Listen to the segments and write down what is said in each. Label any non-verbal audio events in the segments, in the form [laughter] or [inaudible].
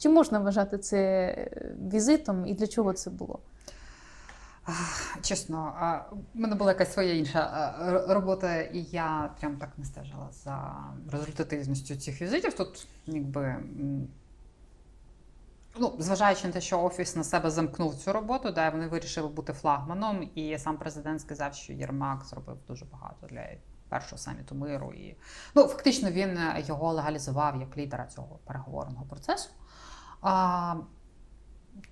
Чи можна вважати це е, візитом і для чого це було? Чесно, в мене була якась своя інша робота, і я прям так не стежила за результативністю цих візитів. Тут, якби. Ну, зважаючи на те, що офіс на себе замкнув цю роботу, да, вони вирішили бути флагманом, і сам президент сказав, що Єрмак зробив дуже багато для першого саміту миру. І ну, фактично він е, його легалізував як лідера цього переговорного процесу. А,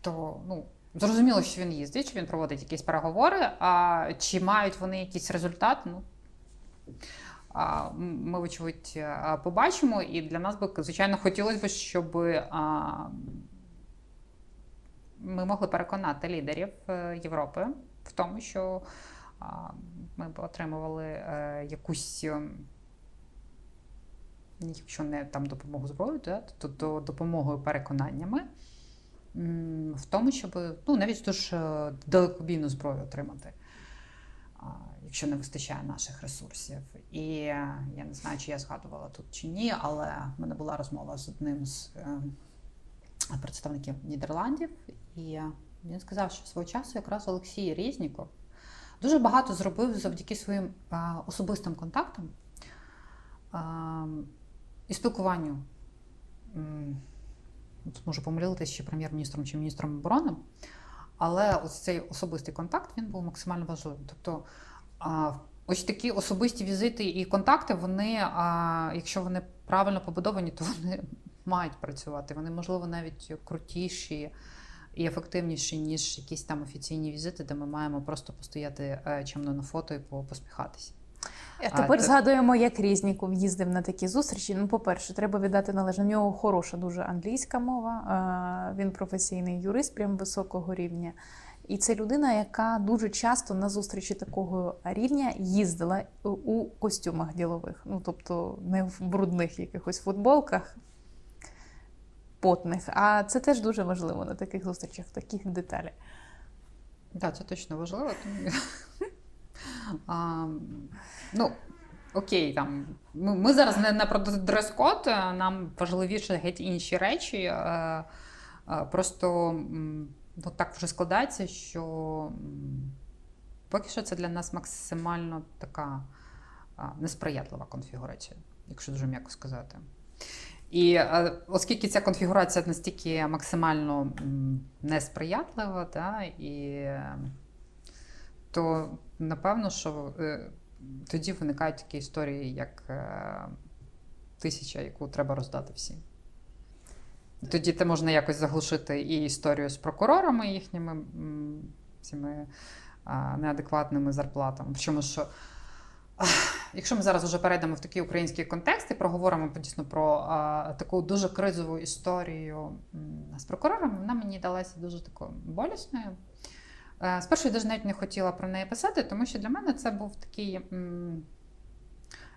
то ну, зрозуміло, що він їздить, що він проводить якісь переговори. А чи мають вони якийсь результат? Ну, ми, вочевидь, побачимо. І для нас би, звичайно, хотілося б, щоб а, ми могли переконати лідерів е, Європи в тому, що ми б отримували е, якусь. Ем, Якщо не там допомогу зброєю, да, то, то допомогою переконаннями в тому, щоб ну, навіть дуже е, далекобійну зброю отримати, якщо не вистачає наших ресурсів. І е, я не знаю, чи я згадувала тут чи ні, але в мене була розмова з одним з е, представників Нідерландів, і він сказав, що свого часу якраз Олексій Різніков дуже багато зробив завдяки своїм особистим контактам е, і спілкуванню. Тут можу помилитися чи прем'єр-міністром, чи міністром оборони, але ось цей особистий контакт він був максимально важливим. Тобто, ось такі особисті візити і контакти, вони, якщо вони правильно побудовані, то вони мають працювати. Вони, можливо, навіть крутіші і ефективніші, ніж якісь там офіційні візити, де ми маємо просто постояти е, чемно на фото і по- посміхатися. А тепер те- згадуємо, як Різніков їздив на такі зустрічі. Ну, по-перше, треба віддати належне. У нього хороша дуже англійська мова. Він професійний юрист, прям високого рівня. І це людина, яка дуже часто на зустрічі такого рівня їздила у- костюмах ділових. Ну, тобто не в брудних якихось футболках потних. А це теж дуже важливо на таких зустрічах, таких деталях. Так, це точно важливо. Тому... [laughs] ну, окей, там, ми, ми зараз не, не про дрес-код, нам важливіше геть інші речі. Е, е, просто ну, так вже складається, що поки що це для нас максимально така а, несприятлива конфігурація, якщо дуже м'яко сказати. І е, оскільки ця конфігурація настільки максимально несприятлива, та, і, е, то напевно, що е, тоді виникають такі історії, як е, тисяча, яку треба роздати всім. Тоді це можна якось заглушити і історію з прокурорами їхніми цими неадекватними зарплатами. Причому що. Якщо ми зараз вже перейдемо в такий український контекст і проговоримо дійсно про а, таку дуже кризову історію з прокурорами, вона мені далася дуже такою болісною. Е, Спершу я навіть навіть не хотіла про неї писати, тому що для мене це був такий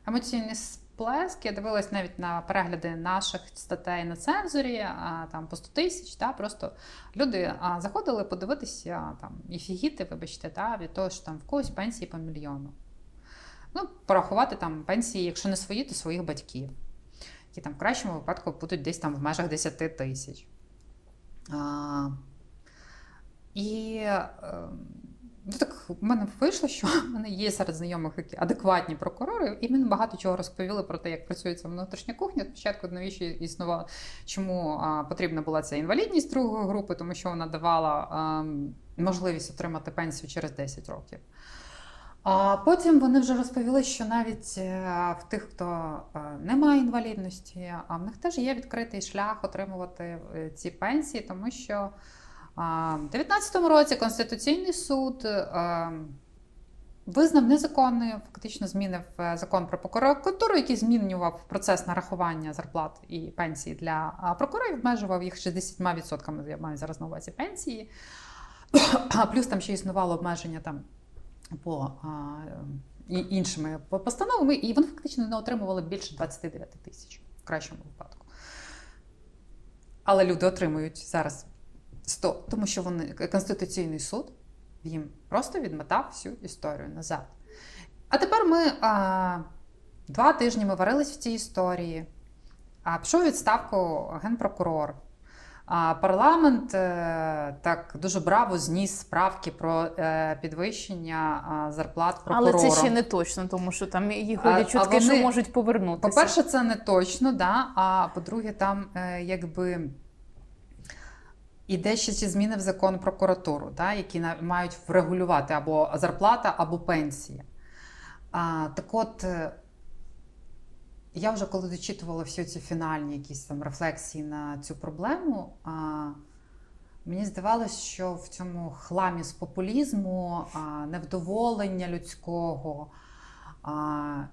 емоційний сплеск. Я дивилась навіть на перегляди наших статей на цензорі, там по 100 тисяч. Та, просто люди заходили подивитися там, і фігіти, вибачте, та, від того, що там в когось пенсії по мільйону. Ну, порахувати там пенсії, якщо не свої, то своїх батьків, які там в кращому випадку будуть десь там в межах 10 тисяч. І е, ну, так в мене вийшло, що в мене є серед знайомих такі адекватні прокурори, і мені багато чого розповіли про те, як працює ця внутрішня кухня. Спочатку, навіщо існувала, чому а, потрібна була ця інвалідність другої групи, тому що вона давала а, можливість отримати пенсію через 10 років. А потім вони вже розповіли, що навіть е, в тих, хто е, не має інвалідності, а в них теж є відкритий шлях отримувати е, ці пенсії, тому що а, 2019 році Конституційний суд е, визнав незаконною фактично зміни в е, закон про прокуратуру, який змінював процес нарахування зарплат і пенсій для прокурорів, обмежував їх 60%, я маю зараз на увазі пенсії. [coughs] Плюс там ще існувало обмеження там по і- іншими постановами, і вони фактично не отримували більше 29 тисяч в кращому випадку. Але люди отримують зараз 100, тому що вони Конституційний суд їм просто відмотав всю історію назад. А тепер ми а, два тижні ми варились в цій історії. А, пішов відставку генпрокурор. А парламент е, так дуже браво зніс справки про е, підвищення зарплат Але це ще не точно, тому що там А- ходять чутки, вони- що можуть повернутися. По-перше, це не точно, да? а по-друге, там е, якби іде ще зміни в закон про прокуратуру, да? які мають врегулювати або зарплата, або пенсія. А, так от, е, я вже коли дочитувала всі ці фінальні якісь там рефлексії на цю проблему, а, мені здавалось, що в цьому хламі з популізму, а, невдоволення людського. А,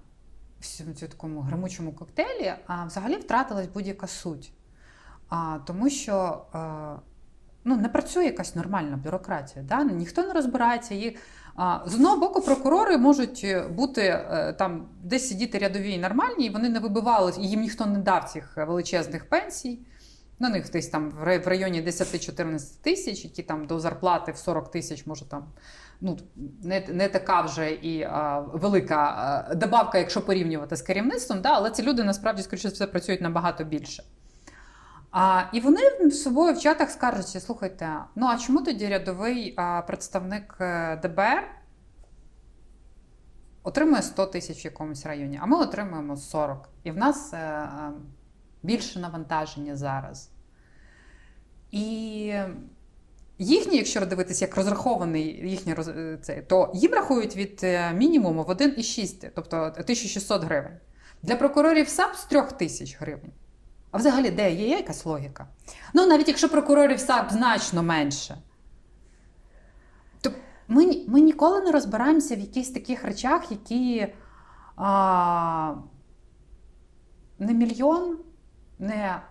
всьому цьому такому гримучому коктейлі, а взагалі втратилась будь-яка суть. А, тому що а, ну, не працює якась нормальна бюрократія. Да? Ніхто не розбирається. А, з одного боку, прокурори можуть бути е, там десь сидіти рядові і нормальні, і вони не вибивали, і їм ніхто не дав цих величезних пенсій. На них десь там в районі 10-14 тисяч, які там до зарплати в 40 тисяч, може там ну, не, не така вже і а, велика а, добавка, якщо порівнювати з керівництвом, да, але ці люди насправді, скоріше все, працюють набагато більше. А, і вони з собою в чатах скаржаться: слухайте, ну а чому тоді рядовий а, представник е, ДБР отримує 100 тисяч в якомусь районі, а ми отримуємо 40. І в нас е, е, більше навантаження зараз. І їхні, якщо дивитися, як розрахований е, це, то їм рахують від мінімуму в 1,6, тобто 1600 гривень. Для прокурорів САП з 3000 гривень. А взагалі, де є якась логіка? Ну, навіть якщо прокурорів САП значно менше. То ми, ми ніколи не розбираємося в якихось таких речах, які а, не мільйон, не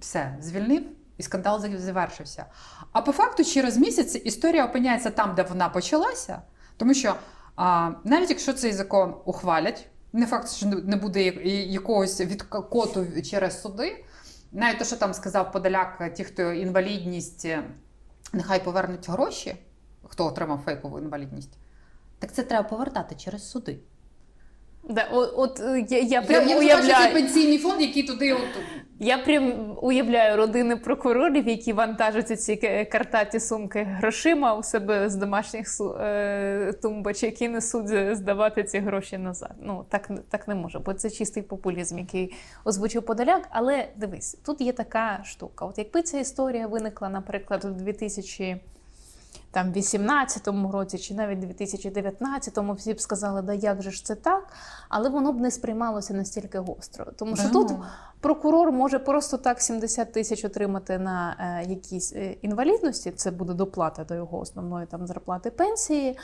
все, звільнив і скандал завершився. А по факту, через місяць історія опиняється там, де вона почалася, тому що а, навіть якщо цей закон ухвалять, не факт, що не буде якогось відкоту через суди. Навіть те, що там сказав Подоляк, ті, хто інвалідність, нехай повернуть гроші, хто отримав фейкову інвалідність. Так це треба повертати через суди. Да, от, от е, я, я Я, прям я бачу уявляю. пенсійний фонд, який туди от Я прям уявляю родини прокурорів, які вантажать ці картаті сумки грошима у себе з домашніх е, тумбочок, які несуть здавати ці гроші назад. Ну так, так не може, бо це чистий популізм, який озвучив Подоляк. Але дивись, тут є така штука. От якби ця історія виникла, наприклад, у 2000 там 18-му році чи навіть 2019-му, всі б сказали, да як же ж це так, але воно б не сприймалося настільки гостро. Тому що тут ну. прокурор може просто так 70 тисяч отримати на е, якісь е, інвалідності, це буде доплата до його основної там зарплати пенсії.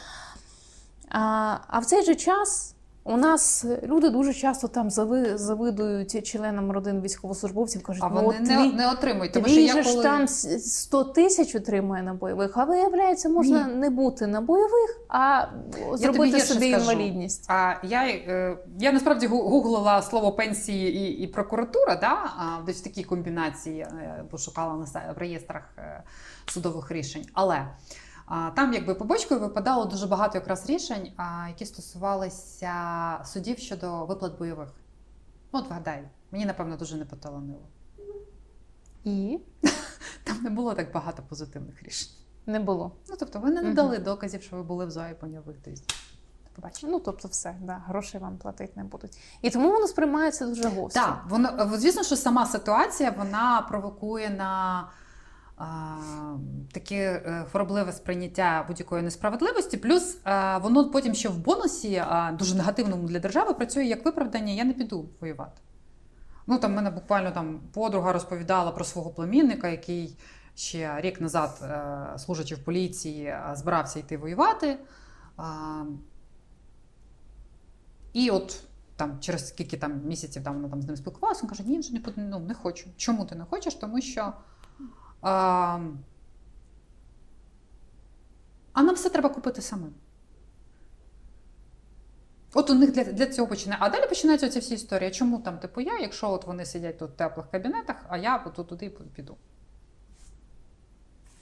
А, а в цей же час у нас люди дуже часто там зави, завидують членам родин військовослужбовців, кажуть, а ну, вони от не, твій, не отримують. Тому що я коли... там с- 100 тисяч отримує на бойових, а виявляється, можна Ні. не бути на бойових, а зробити собі інвалідність. А я, е, я насправді гуглила слово пенсії і, і прокуратура, да? а, десь в такій комбінації е, пошукала на в реєстрах е, судових рішень. Але там, якби побочкою випадало дуже багато якраз рішень, які стосувалися судів щодо виплат бойових. Ну, от вгадай, мені напевно дуже не поталанило. І [laughs] Там не було так багато позитивних рішень. не було. Ну тобто, ви не надали доказів, що ви були в зої бойових десь. Побачимо. Ну, тобто, все, да, грошей вам платити не будуть. І тому воно сприймається дуже гостро. Так, воно е, звісно, що сама ситуація вона провокує на таке е, хворобливе сприйняття будь-якої несправедливості. Плюс воно потім ще в бонусі, дуже негативному для держави, працює як виправдання: я не піду воювати. Ну там в мене буквально там подруга розповідала про свого племінника, який ще рік назад, е, служачи в поліції, збирався йти воювати. І от там через скільки там місяців там вона там з ним спілкувалася, він каже: ні, вже не, ну, не хочу. Чому ти не хочеш? Тому що. А, а нам все треба купити самим. От у них для, для цього починає. А далі починаються ці всі історії. Чому там, типу, я, якщо от вони сидять тут в теплих кабінетах, а я от туди піду.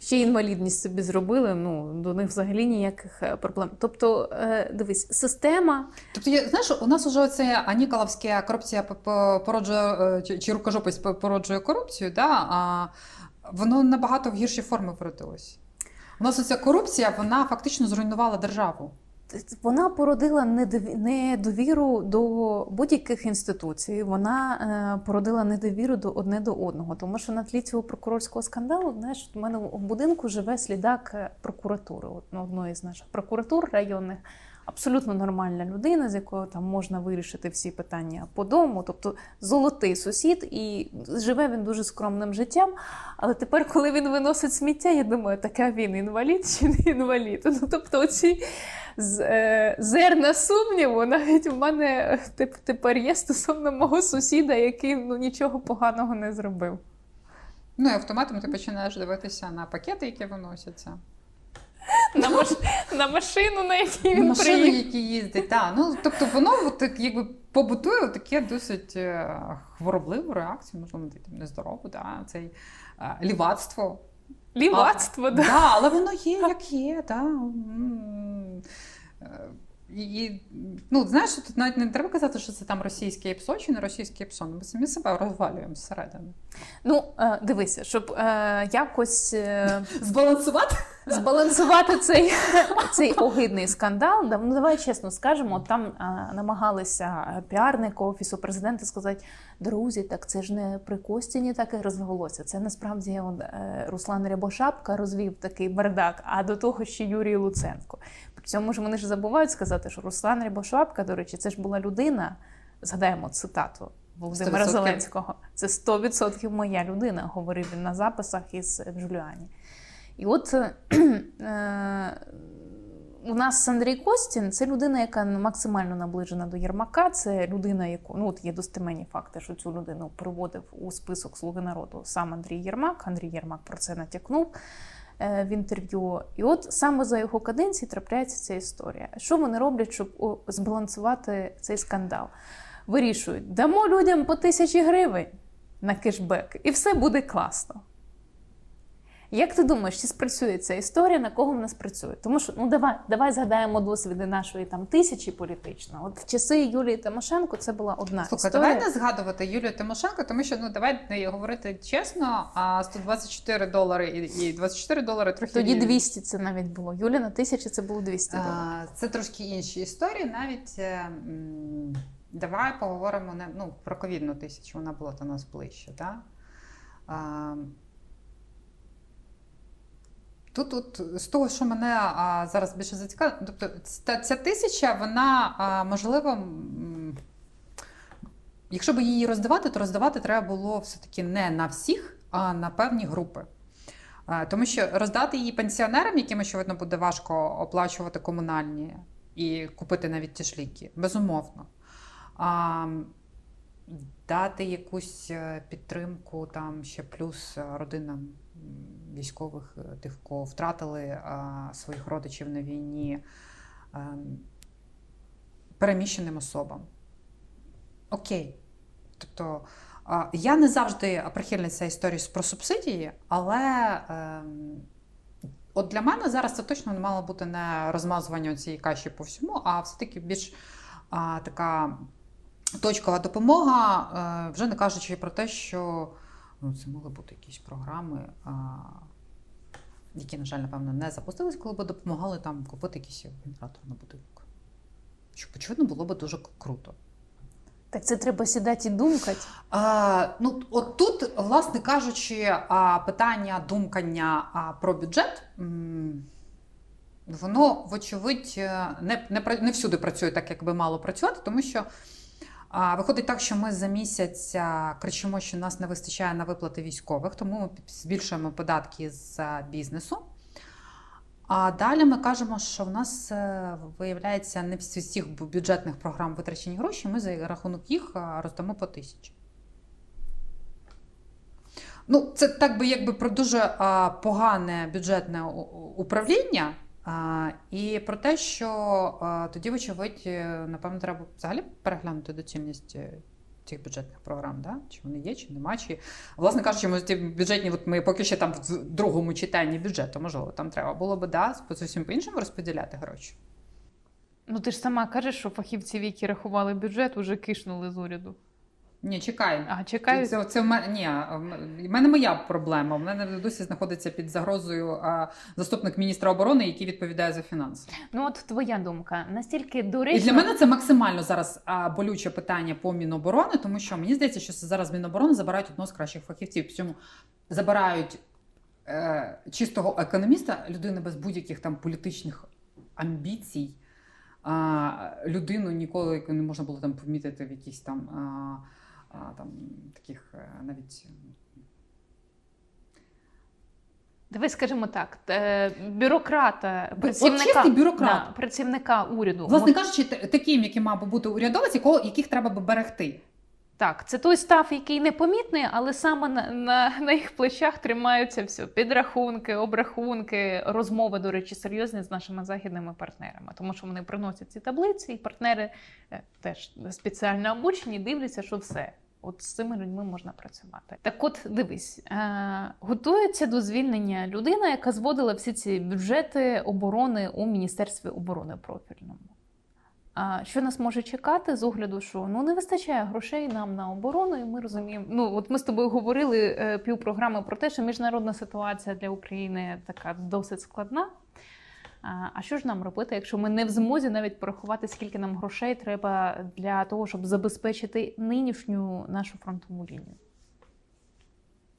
Ще інвалідність собі зробили. Ну до них взагалі ніяких е, проблем. Тобто, е, дивись, система Тобто, я- знаєш, у нас уже оце Аніколовська корупція породжує, е, чи, рукожопись породжує корупцію, да? а воно набагато в гірші форми вродилось. У нас оця корупція, вона фактично зруйнувала державу. вона породила недові- недовіру до будь-яких інституцій. Вона е, породила недовіру до одне до одного. Тому що на тлі цього прокурорського скандалу, знаєш, у мене в будинку живе слідак е, прокуратури, ну, одної з наших прокуратур районних. Абсолютно нормальна людина, з якою там можна вирішити всі питання по дому, тобто золотий сусід, і живе він дуже скромним життям. Але тепер, коли він виносить сміття, я думаю, така він інвалід чи не інвалід. Ну тобто, оці е, зерна сумніву навіть в мене тепер є стосовно мого сусіда, який ну нічого поганого не зробив. Ну і автоматом ти починаєш дивитися на пакети, які виносяться. На, маш... на машину, на якій він Машини, приїхав. які їздять. так. Ну, тобто воно так, якби побутує таке досить е, хворобливу реакцію, можливо, нездорову, да, цей е, лівацтво. Лівацтво, А, да. да, але воно є, як є. Да. І, ну, знаєш, тут навіть не треба казати, що це там російське ПСО чи не російське ПСО. Ми самі себе розвалюємо зсередини. Ну, е, дивися, щоб е, якось е, Збалансувати? збалансувати цей, цей огидний скандал. Ну, давай чесно скажемо, там е, намагалися піарник офісу президента сказати: друзі, так це ж не при Костіні так і розвелося. Це насправді он, е, Руслан Рябошапка розвів такий бардак, а до того ще Юрій Луценко. При цьому ж вони ж забувають сказати, що Руслан Рябошапка, до речі, це ж була людина. Згадаємо цитату Володимира 100%. Зеленського. Це 100% моя людина, говорив він на записах із Джуліані. І от е, е, у нас Андрій Костін це людина, яка максимально наближена до Єрмака. Це людина, яку ну от є достеменні факти, що цю людину приводив у список Слуги народу сам Андрій Єрмак. Андрій Єрмак про це натякнув в інтерв'ю. І от саме за його каденції трапляється ця історія. Що вони роблять, щоб збалансувати цей скандал? Вирішують, дамо людям по тисячі гривень на кешбек, і все буде класно. Як ти думаєш, чи спрацює ця історія, на кого вона спрацює? Тому що ну давай, давай згадаємо досвіди нашої там тисячі політично. От в часи Юлії Тимошенко це була одна Слухай, історія. давай не згадувати Юлію Тимошенко, тому що ну давай не говорити чесно, а 124 долари і, і 24 долари трохи Тоді різні. 200 це навіть було. Юлі на тисячі це було 200 доларів. А, Це трошки інші історії. Навіть е, давай поговоримо не ну, про ковідну тисячу, вона була до нас ближче. Да? Тут, от, з того, що мене а, зараз більше зацікавило, тобто ця, ця тисяча, вона а, можливо, якщо б її роздавати, то роздавати треба було все-таки не на всіх, а на певні групи. Тому що роздати її пенсіонерам, яким, очевидно, буде важко оплачувати комунальні і купити навіть ті ж ліки, безумовно. А, дати якусь е, підтримку там ще плюс родинам військових, е, тих, кого втратили своїх родичів на війні, ем, переміщеним особам. Окей. Тобто я не завжди прихильниця історії про субсидії, але ем, от для мене зараз це точно не мало бути не розмазування цієї каші по всьому, а все-таки більш така точкова допомога, е, вже не кажучи про те, що ну, це могли бути якісь програми, які, на жаль, напевно, не запустились, коли б допомагали там купити якийсь генератор на будинок. Що, очевидно, було б дуже круто. Так це треба сідати і думкати. А, ну, от тут, власне кажучи, а, питання думкання а, про бюджет, м, воно, вочевидь, е, не, не, не всюди працює так, як би мало працювати, тому що виходить так, що ми за місяць кричимо, що нас не вистачає на виплати військових, тому ми збільшуємо податки з бізнесу. А далі ми кажемо, що в нас е, виявляється не всі всіх бюджетних програм витрачені гроші. Ми за рахунок їх роздамо по тисячі. Ну, це так би якби про дуже погане бюджетне управління. І про те, що тоді, вочевидь, е, напевно, треба взагалі переглянути доцільність е, цих бюджетних програм, да? чи вони є, чи нема. Чи... Власне кажучи, ми ті бюджетні, от ми поки ще там в другому читанні бюджету, можливо, там треба було би да, зовсім по-іншому розподіляти гроші. Ну ти ж сама кажеш, що фахівці, які рахували бюджет, уже кишнули з уряду. Ні, чекай. А чекають. Це, це в мене ні, в мене моя проблема. В мене досі знаходиться під загрозою а, заступник міністра оборони, який відповідає за фінанси. Ну от твоя думка, настільки І для мене це максимально зараз а, болюче питання по Міноборони, тому що мені здається, що зараз Міноборони забирають одного з кращих фахівців. Причому забирають е, чистого економіста, людини без будь-яких там політичних амбіцій. А, людину ніколи не можна було там помітити в якихось там, а, там таких е, навіть Давай скажімо так, е, бюрократа, працівника, чистий бюрократ. Да, працівника уряду. власне кажучи, таким, яким мав би бути урядовець, якого яких треба би берегти. Так, це той став, який непомітний, але саме на, на, на їх плечах тримаються все. Підрахунки, обрахунки, розмови, до речі, серйозні з нашими західними партнерами, тому що вони приносять ці таблиці, і партнери е, теж спеціально обучені, дивляться, що все. От з цими людьми можна працювати. Так, от дивись, е, готується до звільнення людина, яка зводила всі ці бюджети оборони у Міністерстві оборони профільному. Що нас може чекати з огляду, що ну не вистачає грошей нам на оборону, і ми розуміємо. Ну от ми з тобою говорили е, півпрограми про те, що міжнародна ситуація для України така досить складна. А що ж нам робити, якщо ми не в змозі навіть порахувати, скільки нам грошей треба для того, щоб забезпечити нинішню нашу фронтову лінію?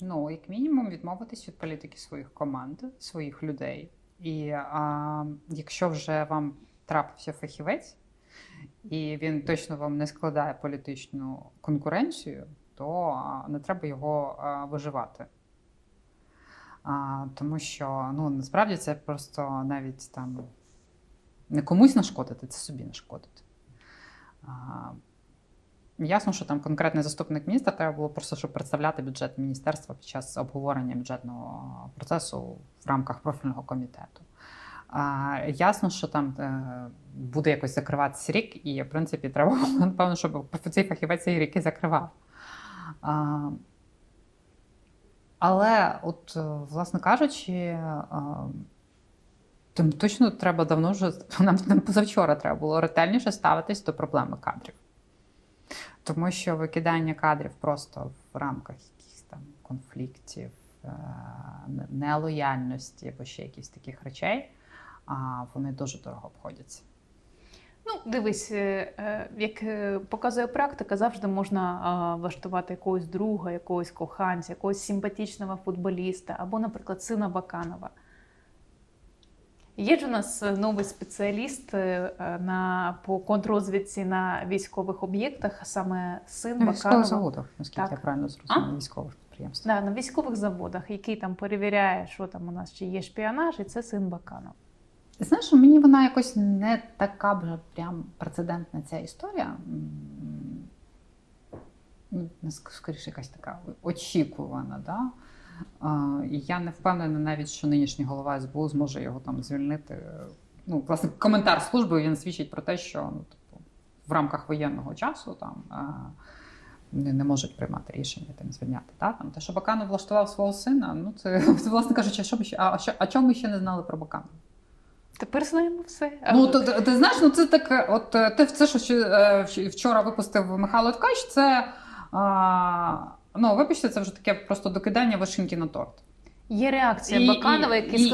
Ну, як мінімум, відмовитись від політики своїх команд, своїх людей. І а, якщо вже вам трапився фахівець, і він точно вам не складає політичну конкуренцію, то не треба його виживати. А, тому що ну, насправді це просто навіть там не комусь нашкодити, це собі нашкодити. А, Ясно, що там конкретний заступник міністра треба було просто, щоб представляти бюджет міністерства під час обговорення бюджетного процесу в рамках профільного комітету. А, ясно, що там е, буде якось закриватися рік, і в принципі треба напевно, щоб цей фахівець цей рік і закривав. А, але, от, е, власне кажучи, а, точно треба давно вже нам, нам позавчора треба було ретельніше ставитись до проблеми кадрів. Тому що викидання кадрів просто в рамках якихось там конфліктів, е, нелояльності або ще якихось таких речей, вони дуже дорого обходяться. Ну, дивись, е, е, як е, показує практика, завжди можна влаштувати якогось друга, якогось коханця, якогось симпатичного футболіста або, наприклад, сина Баканова. Є ж у нас новий спеціаліст на, по контррозвідці на військових об'єктах, а саме син На військових Баканова. заводах, наскільки Так. я правильно зрозуміла, військових підприємств. Да, на військових заводах, який там перевіряє, що там у нас, чи є шпіонаж, і це син Баканова. Знаєш, мені вона якось не така вже прям прецедентна ця історія. Ну, скоріше якась така очікувана. Да? Я не впевнена навіть, що нинішній голова СБУ зможе його там звільнити. Ну, власне, коментар служби він свідчить про те, що ну, типу, в рамках воєнного часу там. а, Не, можуть приймати рішення там звільняти. Да? Там, те, що Баканов влаштував свого сина, ну це, [laughs] власне кажучи, що ми ще, а, що, а чому ми ще не знали про Баканова? Тепер знаємо все. Ну, то, ти, ти знаєш, ну це так. от е, ти це, що е, вч- вчора випустив Михайло Ткач, це а, ну, вибачте, це вже таке просто докидання вишеньки на торт. Є реакція І- Баканова, який і-